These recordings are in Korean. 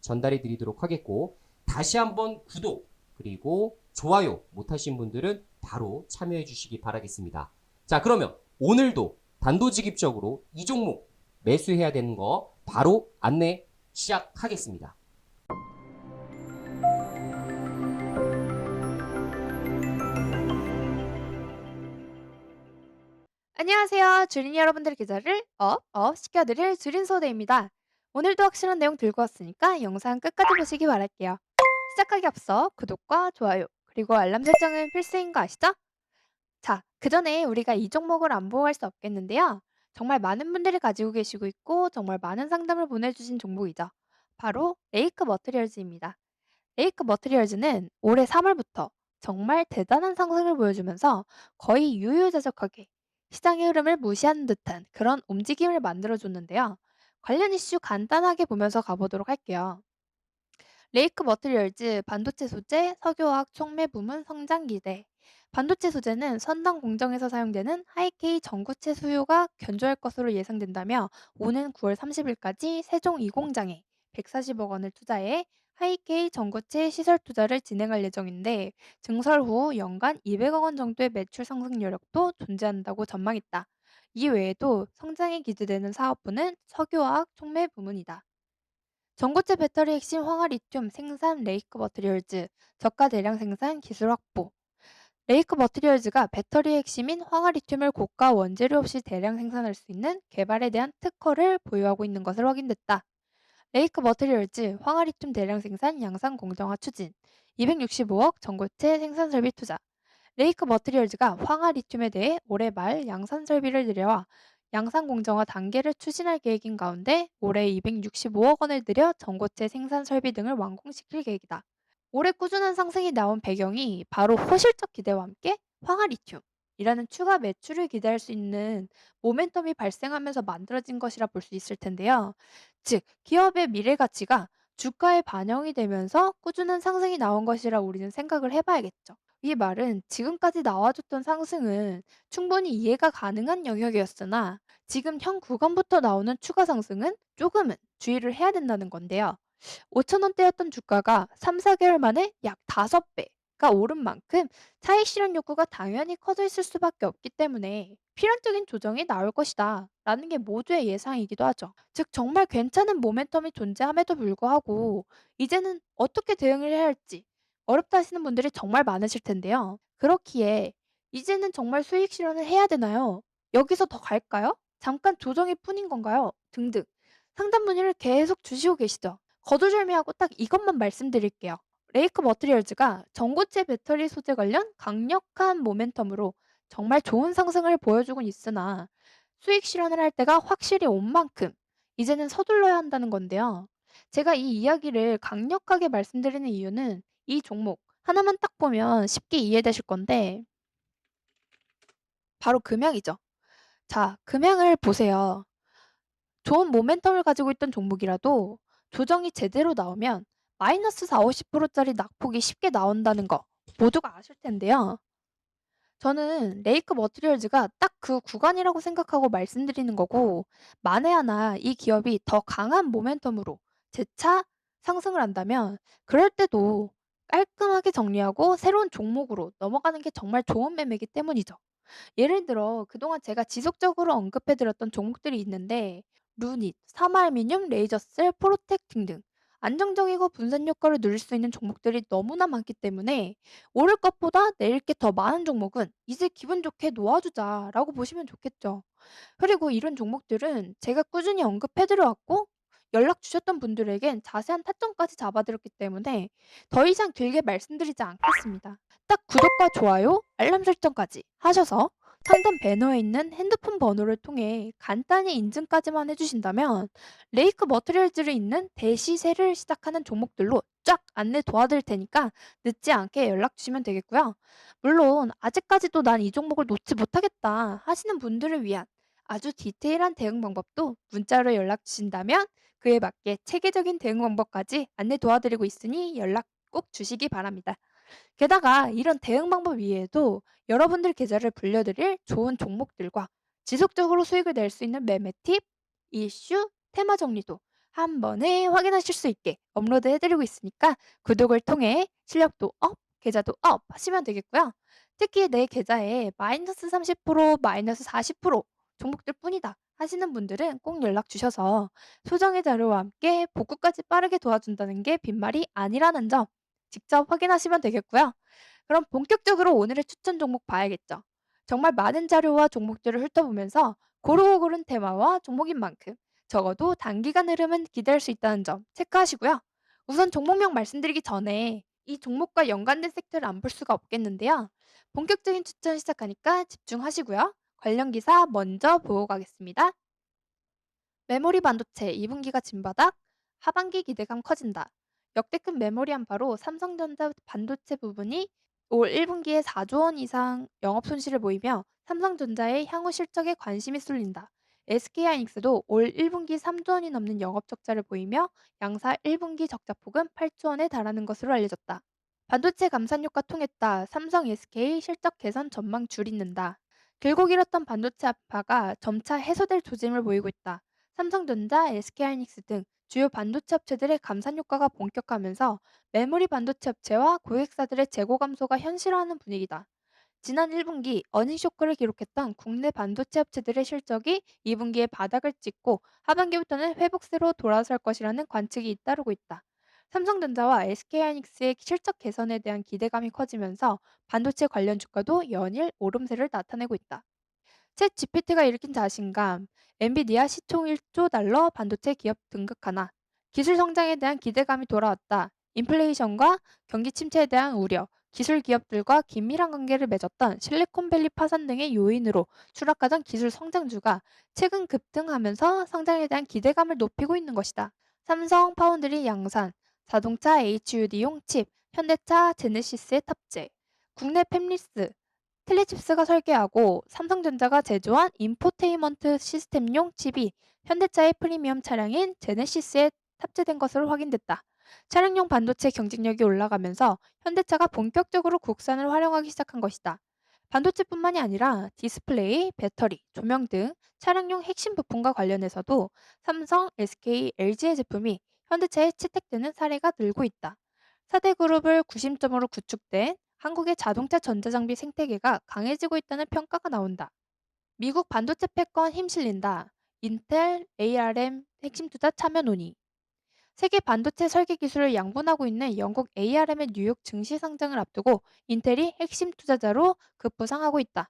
전달해 드리도록 하겠고 다시 한번 구독 그리고 좋아요 못하신 분들은 바로 참여해 주시기 바라겠습니다. 자 그러면 오늘도 단도직입적으로 이 종목 매수해야 되는 거 바로 안내 시작하겠습니다. 안녕하세요. 주린 여러분들 계좌를 업, 업 시켜드릴 주린 소대입니다. 오늘도 확실한 내용 들고 왔으니까 영상 끝까지 보시기 바랄게요. 시작하기 앞서 구독과 좋아요, 그리고 알람 설정은 필수인 거 아시죠? 자, 그 전에 우리가 이 종목을 안 보고 갈 수 없겠는데요. 정말 많은 분들이 가지고 계시고 있고 정말 많은 상담을 보내주신 종목이죠. 바로 레이크 머트리얼즈입니다. 레이크 머트리얼즈는 올해 3월부터 정말 대단한 상승을 보여주면서 거의 유유자적하게 시장의 흐름을 무시하는 듯한 그런 움직임을 만들어줬는데요. 관련 이슈 간단하게 보면서 가보도록 할게요. 레이크 머트리얼즈 반도체 소재, 석유화학 촉매 부문 성장 기대, 반도체 소재는 선단 공정에서 사용되는 하이K 전구체 수요가 견조할 것으로 예상된다며 오는 9월 30일까지 세종 2공장에 140억 원을 투자해 하이K 전구체 시설 투자를 진행할 예정인데 증설 후 연간 200억 원 정도의 매출 상승 여력도 존재한다고 전망했다. 이 외에도 성장이 기대되는 사업부는 석유화학 촉매 부문이다. 전고체 배터리 핵심 황화 리튬 생산 레이크 머티리얼즈 저가 대량 생산 기술 확보 레이크 머티리얼즈가 배터리의 핵심인 황화 리튬을 고가 원재료 없이 대량 생산할 수 있는 개발에 대한 특허를 보유하고 있는 것을 확인됐다. 레이크 머티리얼즈 황화 리튬 대량 생산 양산 공정화 추진 265억 전고체 생산 설비 투자 레이크 머티리얼즈가 황화 리튬에 대해 올해 말 양산 설비를 들여와 양산 공정화 단계를 추진할 계획인 가운데 올해 265억 원을 들여 전고체 생산 설비 등을 완공시킬 계획이다. 올해 꾸준한 상승이 나온 배경이 바로 호실적 기대와 함께 황화 리튬이라는 추가 매출을 기대할 수 있는 모멘텀이 발생하면서 만들어진 것이라 볼 수 있을 텐데요. 즉, 기업의 미래 가치가 주가에 반영이 되면서 꾸준한 상승이 나온 것이라 우리는 생각을 해봐야겠죠. 이 말은 지금까지 나와줬던 상승은 충분히 이해가 가능한 영역이었으나 지금 현 구간부터 나오는 추가 상승은 조금은 주의를 해야 된다는 건데요. 5,000원대였던 주가가 3-4개월 만에 약 5배가 오른 만큼 차익 실현 욕구가 당연히 커져 있을 수밖에 없기 때문에 필연적인 조정이 나올 것이다 라는 게 모두의 예상이기도 하죠. 즉 정말 괜찮은 모멘텀이 존재함에도 불구하고 이제는 어떻게 대응을 해야 할지 어렵다 하시는 분들이 정말 많으실 텐데요. 그렇기에 이제는 정말 수익 실현을 해야 되나요? 여기서 더 갈까요? 잠깐 조정일 뿐인 건가요? 등등 상담 문의를 계속 주시고 계시죠. 거두절미하고 딱 이것만 말씀드릴게요. 레이크 머티리얼즈가 전고체 배터리 소재 관련 강력한 모멘텀으로 정말 좋은 상승을 보여주고 있으나 수익 실현을 할 때가 확실히 온 만큼 이제는 서둘러야 한다는 건데요. 제가 이 이야기를 강력하게 말씀드리는 이유는 이 종목 하나만 딱 보면 쉽게 이해되실 건데 바로 금양이죠. 자, 금양을 보세요. 좋은 모멘텀을 가지고 있던 종목이라도 조정이 제대로 나오면 마이너스 4-50%짜리 낙폭이 쉽게 나온다는 거 모두가 아실 텐데요. 저는 레이크 머티리얼즈가 딱 그 구간이라고 생각하고 말씀드리는 거고 만에 하나 이 기업이 더 강한 모멘텀으로 재차 상승을 한다면 그럴 때도 깔끔하게 정리하고 새로운 종목으로 넘어가는 게 정말 좋은 매매이기 때문이죠. 예를 들어 그동안 제가 지속적으로 언급해 드렸던 종목들이 있는데 루닛, 사마알미늄, 레이저셀, 포로텍 등등 안정적이고 분산 효과를 누릴 수 있는 종목들이 너무나 많기 때문에 오를 것보다 내릴 게 더 많은 종목은 이제 기분 좋게 놓아주자라고 보시면 좋겠죠. 그리고 이런 종목들은 제가 꾸준히 언급해 드려왔고 연락 주셨던 분들에겐 자세한 타점까지 잡아드렸기 때문에 더 이상 길게 말씀드리지 않겠습니다. 딱 구독과 좋아요, 알람 설정까지 하셔서 상단 배너에 있는 핸드폰 번호를 통해 간단히 인증까지만 해주신다면 레이크 머티리얼즈를 있는 대시세를 시작하는 종목들로 쫙 안내 도와드릴 테니까 늦지 않게 연락 주시면 되겠고요. 물론 아직까지도 난 이 종목을 놓지 못하겠다 하시는 분들을 위한 아주 디테일한 대응 방법도 문자로 연락 주신다면 그에 맞게 체계적인 대응 방법까지 안내 도와드리고 있으니 연락 꼭 주시기 바랍니다. 게다가 이런 대응 방법 이외에도 여러분들 계좌를 불려드릴 좋은 종목들과 지속적으로 수익을 낼 수 있는 매매 팁, 이슈, 테마 정리도 한 번에 확인하실 수 있게 업로드 해드리고 있으니까 구독을 통해 실력도 업, 계좌도 업 하시면 되겠고요. 특히 내 계좌에 마이너스 30%, 마이너스 40% 종목들 뿐이다 하시는 분들은 꼭 연락 주셔서 소정의 자료와 함께 복구까지 빠르게 도와준다는 게 빈말이 아니라는 점 직접 확인하시면 되겠고요. 그럼 본격적으로 오늘의 추천 종목 봐야겠죠. 정말 많은 자료와 종목들을 훑어보면서 고르고 고른 테마와 종목인 만큼 적어도 단기간 흐름은 기대할 수 있다는 점 체크하시고요. 우선 종목명 말씀드리기 전에 이 종목과 연관된 섹터를 안 볼 수가 없겠는데요. 본격적인 추천 시작하니까 집중하시고요. 관련 기사 먼저 보고 가겠습니다. 메모리 반도체 2분기가 진바닥, 하반기 기대감 커진다. 역대급 메모리 한파로 삼성전자 반도체 부분이 올 1분기에 4조 원 이상 영업 손실을 보이며 삼성전자의 향후 실적에 관심이 쏠린다. SK하이닉스도 올 1분기 3조 원이 넘는 영업 적자를 보이며 양사 1분기 적자 폭은 8조 원에 달하는 것으로 알려졌다. 반도체 감산 효과 통했다. 삼성 SK 실적 개선 전망 줄이는다. 길고 길었던 반도체 악화가 점차 해소될 조짐을 보이고 있다. 삼성전자, SK하이닉스 등 주요 반도체 업체들의 감산 효과가 본격화하면서 메모리 반도체 업체와 고객사들의 재고 감소가 현실화하는 분위기다. 지난 1분기 어닝 쇼크를 기록했던 국내 반도체 업체들의 실적이 2분기에 바닥을 찍고 하반기부터는 회복세로 돌아설 것이라는 관측이 잇따르고 있다. 삼성전자와 SK하이닉스의 실적 개선에 대한 기대감이 커지면서 반도체 관련 주가도 연일 오름세를 나타내고 있다. 챗 GPT가 일으킨 자신감, 엔비디아 시총 1조 달러 반도체 기업 등극 하나, 기술 성장에 대한 기대감이 돌아왔다. 인플레이션과 경기 침체에 대한 우려, 기술 기업들과 긴밀한 관계를 맺었던 실리콘밸리 파산 등의 요인으로 추락하던 기술 성장주가 최근 급등하면서 성장에 대한 기대감을 높이고 있는 것이다. 삼성, 파운드리 양산, 자동차 HUD용 칩, 현대차 제네시스의 탑재, 국내 팹리스, 텔레칩스가 설계하고 삼성전자가 제조한 인포테인먼트 시스템용 칩이 현대차의 프리미엄 차량인 제네시스에 탑재된 것으로 확인됐다. 차량용 반도체 경쟁력이 올라가면서 현대차가 본격적으로 국산을 활용하기 시작한 것이다. 반도체뿐만이 아니라 디스플레이, 배터리, 조명 등 차량용 핵심 부품과 관련해서도 삼성, SK, LG의 제품이 현대차에 채택되는 사례가 늘고 있다. 4대 그룹을 구심점으로 구축된 한국의 자동차 전자장비 생태계가 강해지고 있다는 평가가 나온다. 미국 반도체 패권 힘 실린다. 인텔, ARM 핵심 투자 참여 논의. 세계 반도체 설계 기술을 양분하고 있는 영국 ARM의 뉴욕 증시 상장을 앞두고 인텔이 핵심 투자자로 급부상하고 있다.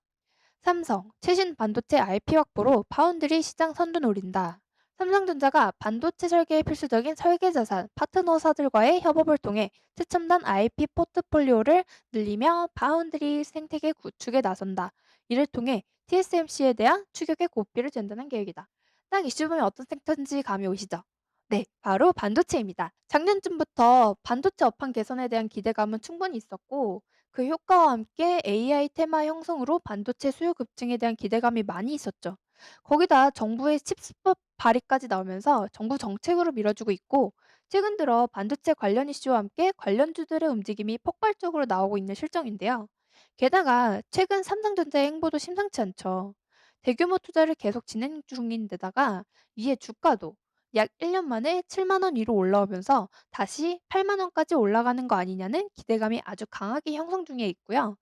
삼성, 최신 반도체 IP 확보로 파운드리 시장 선두 노린다. 삼성전자가 반도체 설계에 필수적인 설계 자산 파트너사들과의 협업을 통해 최첨단 IP 포트폴리오를 늘리며 파운드리 생태계 구축에 나선다. 이를 통해 TSMC에 대한 추격의 고삐를 잰다는 계획이다. 딱 이슈 보면 어떤 섹터인지 감이 오시죠? 네, 바로 반도체입니다. 작년쯤부터 반도체 업황 개선에 대한 기대감은 충분히 있었고, 그 효과와 함께 AI 테마 형성으로 반도체 수요 급증에 대한 기대감이 많이 있었죠. 거기다 정부의 칩스법 발의까지 나오면서 정부 정책으로 밀어주고 있고, 최근 들어 반도체 관련 이슈와 함께 관련주들의 움직임이 폭발적으로 나오고 있는 실정인데요. 게다가 최근 삼성전자의 행보도 심상치 않죠. 대규모 투자를 계속 진행 중인 데다가 이에 주가도 약 1년 만에 7만 원 위로 올라오면서 다시 8만 원까지 올라가는 거 아니냐는 기대감이 아주 강하게 형성 중에 있고요.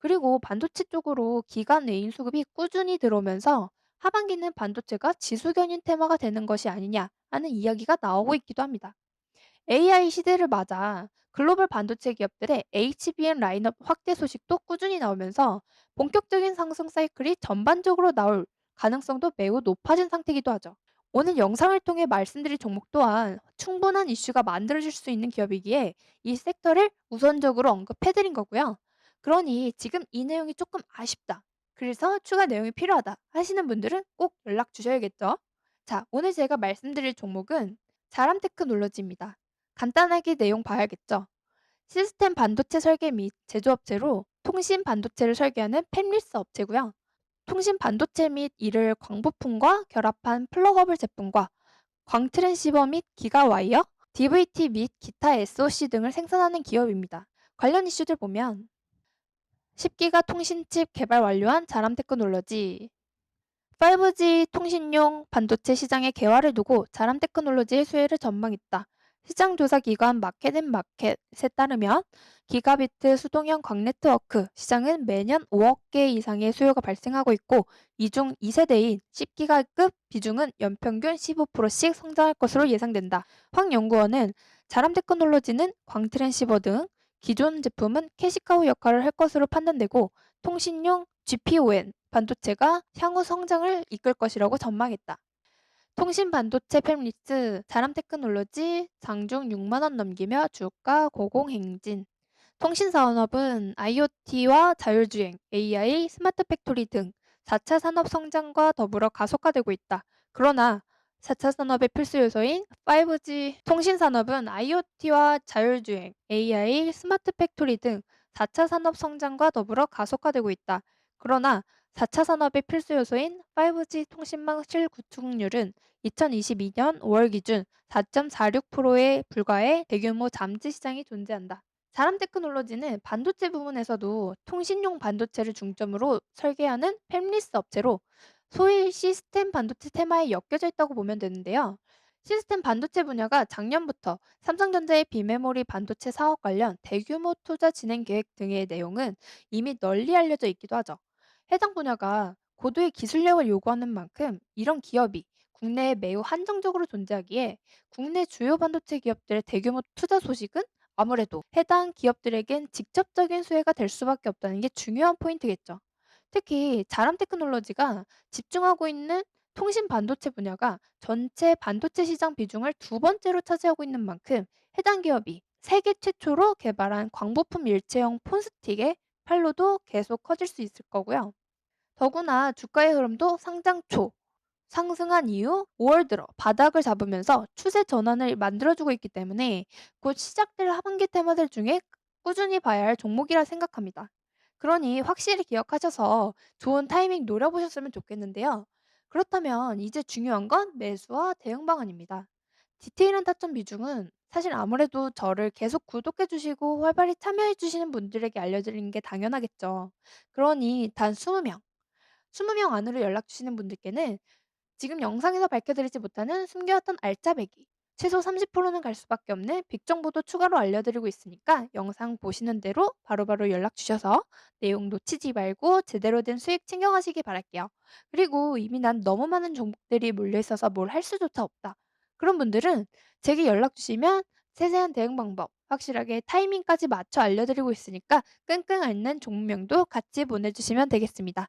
그리고 반도체 쪽으로 기관 내인 수급이 꾸준히 들어오면서 하반기는 반도체가 지수견인 테마가 되는 것이 아니냐 하는 이야기가 나오고 있기도 합니다. AI 시대를 맞아 글로벌 반도체 기업들의 HBM 라인업 확대 소식도 꾸준히 나오면서 본격적인 상승 사이클이 전반적으로 나올 가능성도 매우 높아진 상태이기도 하죠. 오늘 영상을 통해 말씀드릴 종목 또한 충분한 이슈가 만들어질 수 있는 기업이기에 이 섹터를 우선적으로 언급해드린 거고요. 그러니 지금 이 내용이 조금 아쉽다. 그래서 추가 내용이 필요하다 하시는 분들은 꼭 연락 주셔야겠죠. 자, 오늘 제가 말씀드릴 종목은 자람 테크놀로지입니다. 간단하게 내용 봐야겠죠. 시스템 반도체 설계 및 제조업체로 통신 반도체를 설계하는 팹리스 업체고요. 통신 반도체 및 이를 광부품과 결합한 플러거블 제품과 광 트랜시버 및 기가 와이어, DVT 및 기타 SoC 등을 생산하는 기업입니다. 관련 이슈들 보면 10기가 통신칩 개발 완료한 자람 테크놀로지, 5G 통신용 반도체 시장의 개화를 두고 자람 테크놀로지의 수혜를 전망했다. 시장조사기관 마켓앤마켓에 따르면 기가비트 수동형 광네트워크 시장은 매년 5억 개 이상의 수요가 발생하고 있고 이 중 2세대인 10기가급 비중은 연평균 15%씩 성장할 것으로 예상된다. 황 연구원은 자람 테크놀로지는 광트랜시버 등 기존 제품은 캐시카우 역할을 할 것으로 판단되고 통신용 GPON 반도체가 향후 성장을 이끌 것이라고 전망했다. 통신 반도체 팹리스 자람 테크놀로지 장중 6만 원 넘기며 주가 고공행진. 통신 산업은 IoT와 자율주행, AI, 스마트 팩토리 등 4차 산업 성장과 더불어 가속화되고 있다. 그러나 4차 산업의 필수 요소인 5G 통신 산업은 IoT와 자율주행, AI, 스마트 팩토리 등 4차 산업 성장과 더불어 가속화되고 있다. 그러나 4차 산업의 필수 요소인 5G 통신망 실구축률은 2022년 5월 기준 4.46%에 불과해 대규모 잠재 시장이 존재한다. 자람 테크놀로지는 반도체 부문에서도 통신용 반도체를 중점으로 설계하는 팹리스 업체로 소위 시스템 반도체 테마에 엮여져 있다고 보면 되는데요. 시스템 반도체 분야가 작년부터 삼성전자의 비메모리 반도체 사업 관련 대규모 투자 진행 계획 등의 내용은 이미 널리 알려져 있기도 하죠. 해당 분야가 고도의 기술력을 요구하는 만큼 이런 기업이 국내에 매우 한정적으로 존재하기에 국내 주요 반도체 기업들의 대규모 투자 소식은 아무래도 해당 기업들에겐 직접적인 수혜가 될 수밖에 없다는 게 중요한 포인트겠죠. 특히 자람 테크놀로지가 집중하고 있는 통신 반도체 분야가 전체 반도체 시장 비중을 두 번째로 차지하고 있는 만큼 해당 기업이 세계 최초로 개발한 광부품 일체형 폰스틱의 판로도 계속 커질 수 있을 거고요. 더구나 주가의 흐름도 상장 초 상승한 이후 5월 들어 바닥을 잡으면서 추세 전환을 만들어주고 있기 때문에 곧 시작될 하반기 테마들 중에 꾸준히 봐야 할 종목이라 생각합니다. 그러니 확실히 기억하셔서 좋은 타이밍 노려보셨으면 좋겠는데요. 그렇다면 이제 중요한 건 매수와 대응 방안입니다. 디테일한 타점 비중은 사실 아무래도 저를 계속 구독해 주시고 활발히 참여해 주시는 분들에게 알려드리는 게 당연하겠죠. 그러니 단 20명, 20명 안으로 연락 주시는 분들께는 지금 영상에서 밝혀드리지 못하는 숨겨왔던 알짜배기 최소 30%는 갈 수밖에 없는 빅 정보도 추가로 알려드리고 있으니까 영상 보시는 대로 바로바로 연락 주셔서 내용 놓치지 말고 제대로 된 수익 챙겨가시기 바랄게요. 그리고 이미 난 너무 많은 종목들이 몰려있어서 뭘 할 수조차 없다. 그런 분들은 제게 연락 주시면 세세한 대응 방법, 확실하게 타이밍까지 맞춰 알려드리고 있으니까 끙끙 앓는 종목명도 같이 보내주시면 되겠습니다.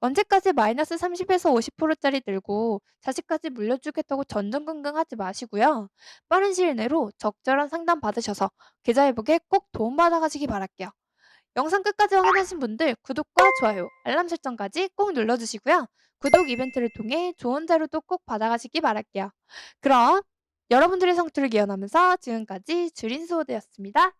언제까지 마이너스 30에서 50%짜리 들고 자식까지 물려주겠다고 전전긍긍하지 마시고요. 빠른 시일 내로 적절한 상담 받으셔서 계좌 회복에 꼭 도움받아 가시기 바랄게요. 영상 끝까지 확인하신 분들 구독과 좋아요, 알람 설정까지 꼭 눌러주시고요. 구독 이벤트를 통해 좋은 자료도 꼭 받아가시기 바랄게요. 그럼 여러분들의 성투를 기원하면서 지금까지 주린수호대였습니다.